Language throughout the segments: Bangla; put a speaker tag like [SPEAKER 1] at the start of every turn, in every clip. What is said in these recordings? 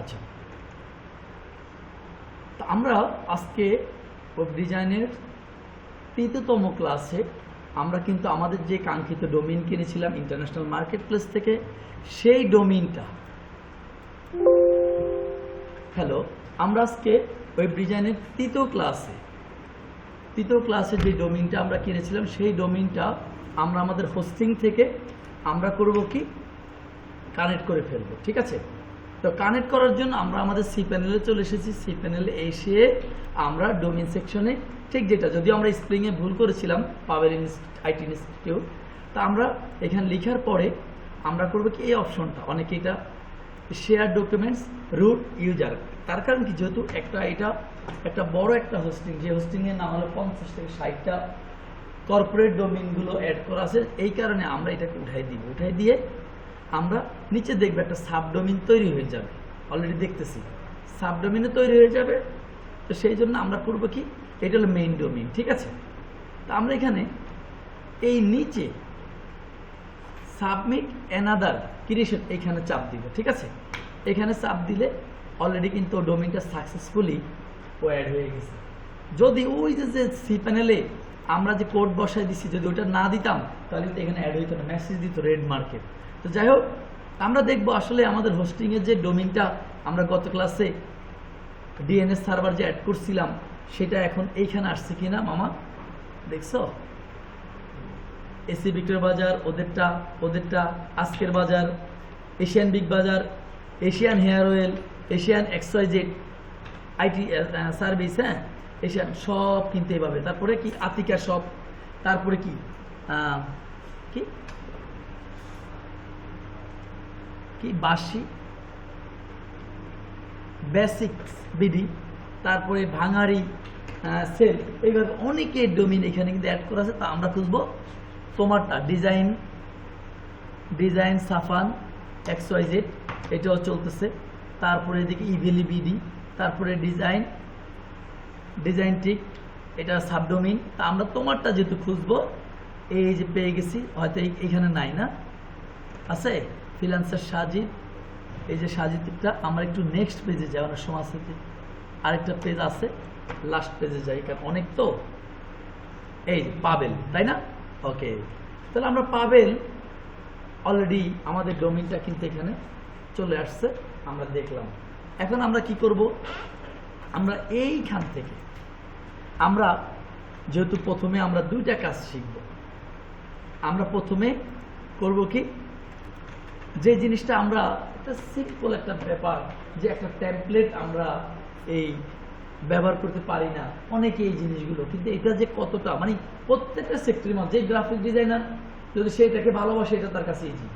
[SPEAKER 1] আচ্ছা। তো আমরা আজকে ওয়েব ডিজাইনের তৃতীয়তম ক্লাসে আমরা কিন্তু আমাদের যে কাঙ্ক্ষিত ডোমিন কিনেছিলাম ইন্টারন্যাশনাল মার্কেট প্লেস থেকে, সেই ডোমিনটা হ্যালো আমরা আজকে ওয়েব ডিজাইনের তৃতীয় ক্লাসে তৃতীয় ক্লাসে যে ডোমিনটা আমরা কিনেছিলাম, সেই ডোমিনটা আমরা আমাদের হোস্টিং থেকে আমরা করব কি? কানেক্ট করে ফেলব, ঠিক আছে? তো কানেক্ট করার জন্য আমরা আমাদের সি প্যানেলে চলে এসেছি। সি প্যানেলে এসে আমরা ডোমিন সেকশনে ঠিক যেটা যদিও আমরা স্প্রিংয়ে ভুল করেছিলাম পাওয়ার আইটি ইনস্টিটিউট তা আমরা এখানে লেখার পরে আমরা করব কি, এই অপশনটা অনেকে এটা শেয়ার ডকুমেন্টস রুট ইউজার তার কারণ কি, যেহেতু একটা এটা একটা বড় একটা হোস্টিং যে হোস্টিংয়ের নাম হলো পঞ্চাশ থেকে ষাটটা কর্পোরেট ডোমিনগুলো অ্যাড করা আছে, এই কারণে আমরা এটাকে উঠাই দিব। উঠাই দিয়ে আমরা নিচে দেখবে একটা সাবডোমিন তৈরি হয়ে যাবে। অলরেডি দেখতেছি। সাবডোমিনে তৈরি হয়ে যাবে। তো সেই জন্য আমরা করব কি? এটা হলো মেইন ডোমিন ঠিক আছে? তা আমরা এখানে এই নিচে সাবমিট অ্যানাদার ক্রিয়েশন এখানে চাপ দিব, ঠিক আছে? এখানে চাপ দিলে অলরেডি কিন্তু ডোমিনটা সাকসেসফুলি ও অ্যাড হয়ে গেছে। যদি ওই যে সি প্যানেলে আমরা যে কোড বসাই দিছি, যদি ওটা না দিতাম, তাহলে কিন্তু এখানে অ্যাড হইতো না। মেসেজ দিত রেড মার্কেট তো যাই হোক আমরা দেখব আসলে আমাদের হোস্টিংয়ের যে ডোমিনটা আমরা গত ক্লাসে ডিএনএস সার্ভার যে অ্যাড করছিলাম, সেটা এখন এইখানে আসছে কিনা মামা? দেখছ? এসি বিক্রয় বাজার ওদেরটা ওদেরটা, আজকের বাজার Asian big Bazaar Asian hair oil Asian XYZ IT service হ্যাঁ? এশিয়ান সব কিনতে পাবে তারপরে কি? আতিকা সব তারপরে কি? কি? কি বাসি বেসিক বিডি তারপরে ভাঙারি সেল এইভাবে অনেকে ডোমিন এখানে কিন্তু অ্যাড করা আছে, তা আমরা খুঁজবো। তোমারটা ডিজাইন ডিজাইন সাফান এক্স এটাও চলতেছে। তারপরে এদিকে ইভিলি বিডি তারপরে ডিজাইন ডিজাইন টিক এটা সাবডোমিন তা আমরা তোমারটা যেহেতু খুঁজবো, এই যে পেয়ে গেছি, হয়তো এইখানে নাই না? আছে? ফিলান্সার সাজিদ। এই যে সাজিদটা আমরা একটু নেক্সট পেজে যাই, অনেক সময় আছে আরেকটা পেজ আছে লাস্ট পেজে যাই, কারণ অনেক তো। এই পাবেল, তাই না? ওকে তাহলে আমরা পাবেল অলরেডি আমাদের ডোমিনটা কিন্তু এখানে চলে আসছে, আমরা দেখলাম। এখন আমরা কি করব? আমরা এইখান থেকে, আমরা যেহেতু প্রথমে আমরা দুইটা কাজ শিখব, আমরা প্রথমে করব কি? যে জিনিসটা আমরা একটা সিম্পল একটা ব্যাপার যে একটা ট্যাম্পলেট আমরা এই ব্যবহার করতে পারি না। অনেকে এই জিনিসগুলো, কিন্তু এটা যে কতটা মানে প্রত্যেকটা সেক্টরের মধ্যে যে গ্রাফিক ডিজাইনার যদি সেটাকে ভালোবাসে, এটা তার কাছে ইজি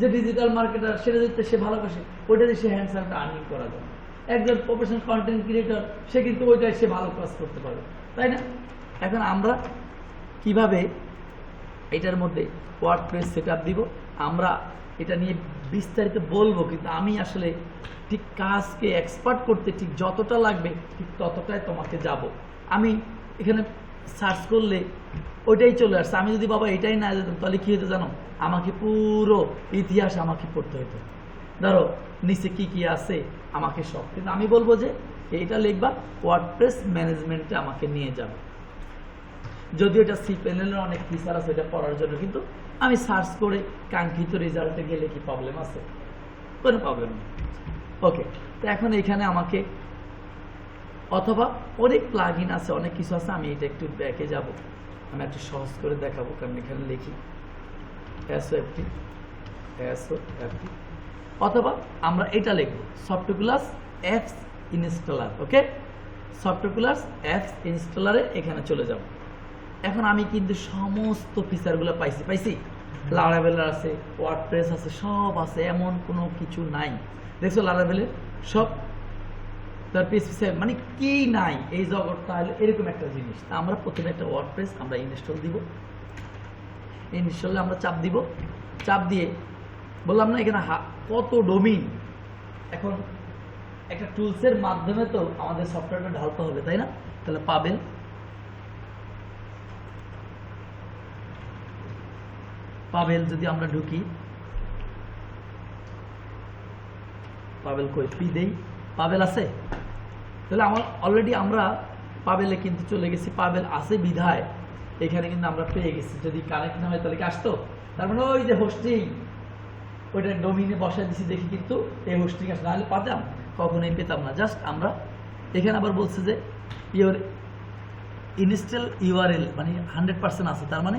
[SPEAKER 1] যে ডিজিটাল মার্কেটার সেটা যদি সে ভালোবাসে ওইটা দিয়ে সে হ্যান্ডসামটা আর্নিং করা যায় একজন প্রফেশনাল কন্টেন্ট ক্রিয়েটর সে কিন্তু ওইটাই সে ভালো কাজ করতে পারবে, তাই না? এখন আমরা কীভাবে এটার মধ্যে ওয়ার্ড প্রেস সেট দিব? আমরা এটা নিয়ে বিস্তারিত বলব, কিন্তু আমি আসলে ঠিক কাজকে এক্সপার্ট করতে ঠিক যতটা লাগবে, ঠিক ততটাই তোমাকে যাব। আমি এখানে সার্চ করলে ওইটাই চলে আসছে। আমি যদি বাবা এটাই না যেতাম তাহলে কী হতো জানো? আমাকে পুরো ইতিহাস আমাকে পড়তে হতো। ধরো, নিচে কি কি আছে, আমাকে সব। কিন্তু আমি বলব যে, এইটা লিখবা ওয়ার্ডপ্রেস ম্যানেজমেন্টে আমাকে নিয়ে যাবে। যদিও এটা সি প্যানেলের অনেক ফিচার আছে, এটা পড়ার জন্য, কিন্তু আমি সার্চ করে কাঙ্ক্ষিত রেজাল্টে গেলে কি প্রবলেম আছে? কোনো প্রবলেম নেই। ওকে তো এখন এখানে আমাকে অথবা অনেক প্লাগ আছে, অনেক কিছু আছে, আমি এটা একটু ব্যাকে যাব। আমি একটু সহজ করে দেখাবো, কারণ এখানে লিখি এসও এফটি এসও এফটি অথবা আমরা এটা লিখব software apps installer okay software apps ইনস্টলারে এখানে চলে যাব। এখন আমি কিন্তু সমস্ত ফিচারগুলো পাইছি পাইছি? লারাবেলের আছে ওয়ার্ডপ্রেস আছে, সব আছে, এমন কোনো কিছু নাই। দেখছ লারাবেলের সব তার পিসি মানে কি নাই? এই জগৎটা হলো এরকম একটা জিনিস। তা আমরা প্রথমে একটা ওয়ার্ডপ্রেস আমরা ইনস্টল দিব। ইনস্টলে আমরা চাপ দিব। চাপ দিয়ে বললাম না, এখানে কত ডোমিন এখন একটা টুলসের মাধ্যমে তো আমাদের সফটওয়্যারটা ঢালতে হবে, তাই না? তাহলে পাবেন পাবেল যদি আমরা ঢুকি পাবেল কই? পি দেই। পাবেল আছে? তাহলে আমার অলরেডি আমরা পাবেলে কিন্তু চলে গেছি পাবেল আছে বিধায়। এখানে কিন্তু আমরা পেয়ে গেছি। যদি কানেক্ট না হয় তাহলে কি আসতো? তার মানে ওই যে হোস্টিং ওইটা ডোমিনে বসায় দিছি দেখি কিন্তু এই হোস্টিং আসে। নাহলে পাতাম, কখনোই পেতাম না। জাস্ট আমরা, এখানে আবার বলছে যে ইওর ইনস্টল ইউআরএল মানে হান্ড্রেড পার্সেন্ট আছে। তার মানে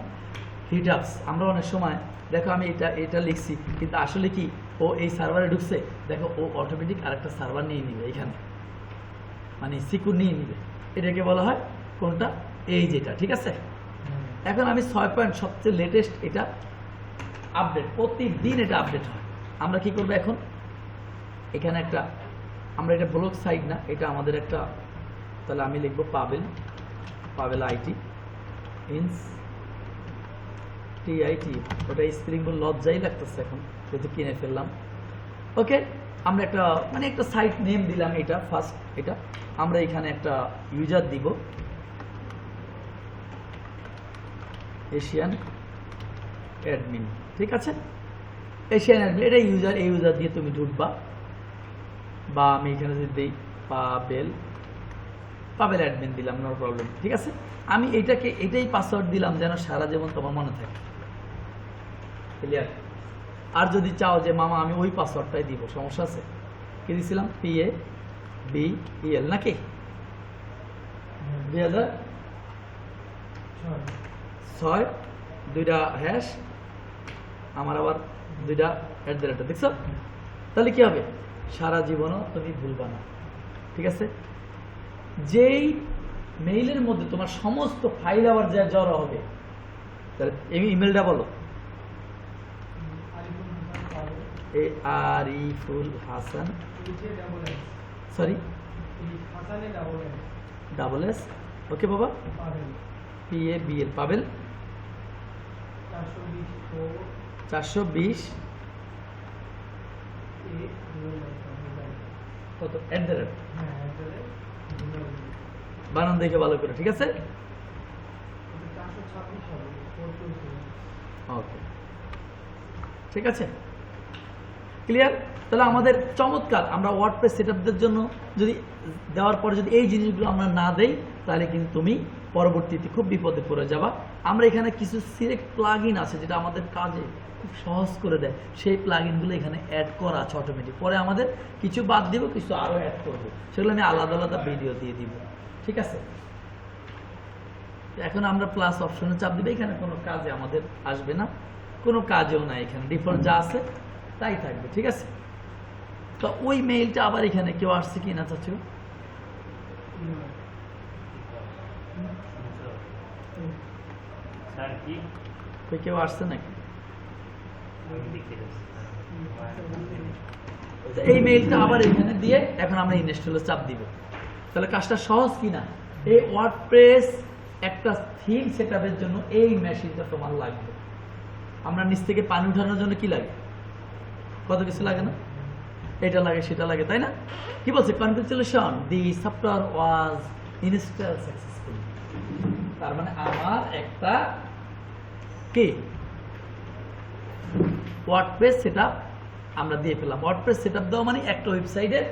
[SPEAKER 1] হিটাপস আমরা অনেক সময়, দেখো আমি এটা এটা লিখছি, কিন্তু আসলে কি, ও এই সার্ভারে ঢুকছে, দেখো ও অটোমেটিক আরেকটা সার্ভার নিয়ে নিবে এখানে। মানে সিকিউর নিয়ে নিবে। এটাকে বলা হয় কোনটা? এই যেটা, ঠিক আছে? এখন আমি ছয় পয়েন্ট সবচেয়ে লেটেস্ট এটা আপডেট প্রতিদিন এটা আপডেট হয়। আমরা কি করব এখন? এখানে একটা, আমরা এটা ব্লক সাইড না, এটা আমাদের একটা, তাহলে আমি লিখব Pavel Pavel IT ins TIT ওটা স্প্রিং বল লজ্জাই লাগতেছে এখন, যেহেতু কিনে ফেললাম। ওকে, আমরা একটা মানে একটা সাইট নেম দিলাম এটা ফার্স্ট এটা। আমরা এখানে একটা ইউজার দিব। এশিয়ান অ্যাডমিন ঠিক আছে? এশিয়ান অ্যাডমিন এটা ইউজার এই ইউজার দিয়ে তুমি ঢুকবা। বা আমি এখানে যদি দিই পাবেল পাবেল অ্যাডমিন দিলাম নো প্রবলেম ঠিক আছে? আমি এটাকে, এটাই পাসওয়ার্ড দিলাম যেন সারা জীবন তোমার মনে থাকে। আর যদি চাও যে, মামা, আমি ওই পাসওয়ার্ডটাই দিব, সমস্যা আছে। কি দিছিলাম? পি এ বি এল নাকি? দুই হাজার ছয়। দুইটা হ্যাশ আমার আবার দুইটা অ্যাট দ্য রেটটা দেখছ? তাহলে কি হবে? সারা জীবনও তুমি ভুলবা না। ঠিক আছে? যেই মেইলের মধ্যে তোমার সমস্ত ফাইল আবার যা জড়ো হবে, তাহলে ইমেলটা বলো। A R E Hasan. Sorry double S okay বাবা। P A B L Pabel চারশো বিশ। কত? দ্য রেট বানান দেখে ভালো করে, ঠিক আছে? ওকে ঠিক আছে? ক্লিয়ার তাহলে আমাদের চমৎকার, আমরা ওয়ার্ড ওয়ার্ডপ্রেস সেটআপদের জন্য যদি দেওয়ার পরে যদি এই জিনিসগুলো আমরা না দেই, তাহলে কিন্তু তুমি পরবর্তীতে খুব বিপদে পড়ে যাবা। আমরা এখানে কিছু সিলেক্ট প্লাগ আছে যেটা আমাদের কাজে খুব সহজ করে দেয়। সেই প্লাগ এখানে অ্যাড করা আছে অটোমেটিক পরে আমাদের কিছু বাদ দিব, কিছু আরও অ্যাড করব। সেগুলো আমি আলাদা আলাদা ভিডিও দিয়ে দিব। ঠিক আছে? এখন আমরা প্লাস অপশনে চাপ দিবে। এখানে কোনো কাজে আমাদের আসবে না। কোনো কাজেও না এখানে। ডিফল্ট যা আছে তাই থাকবে ঠিক আছে? তো ওই মেইলটা আবার এখানে কেউ আসছে কি না চাচ্ছ
[SPEAKER 2] স্যার কি?
[SPEAKER 1] ওই কেউ আসছে নাকি? এই মেইলটা আবার এখানে দিয়ে এখন আমরা ইনস্টলে চাপ দিব। তাহলে কাজটা সহজ কিনা এই ওয়ার্ডপ্রেস একটা থিম সেটআপের জন্য এই মেশিনটা তোমার লাগবে। আমরা নিচ থেকে পানি উঠানোর জন্য কি লাগে কত কিছু লাগে না? এটা লাগে, সেটা লাগে, তাই না? কি বলছে? Congratulation the software was install successful তার মানে আমার একটা কি? ওয়ার্ডপ্রেস সেটা আমরা দিয়ে পেলাম ওয়ার্ডপ্রেস সেটআপ দেওয়া মানে একটা ওয়েবসাইটের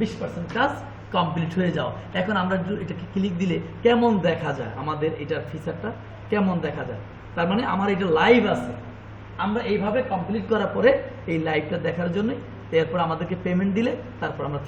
[SPEAKER 1] বিশ পার্সেন্ট কাজ কমপ্লিট হয়ে যাও এখন আমরা এটাকে ক্লিক দিলে কেমন দেখা যায়? আমাদের এটার ফিচারটা কেমন দেখা যায়? তার মানে আমার এটা লাইভ আছে। আমরা এইভাবে কমপ্লিট করার পরে এই লাইভটা দেখার জন্য। এরপর আমাদেরকে পেমেন্ট দিলে তারপর আমরা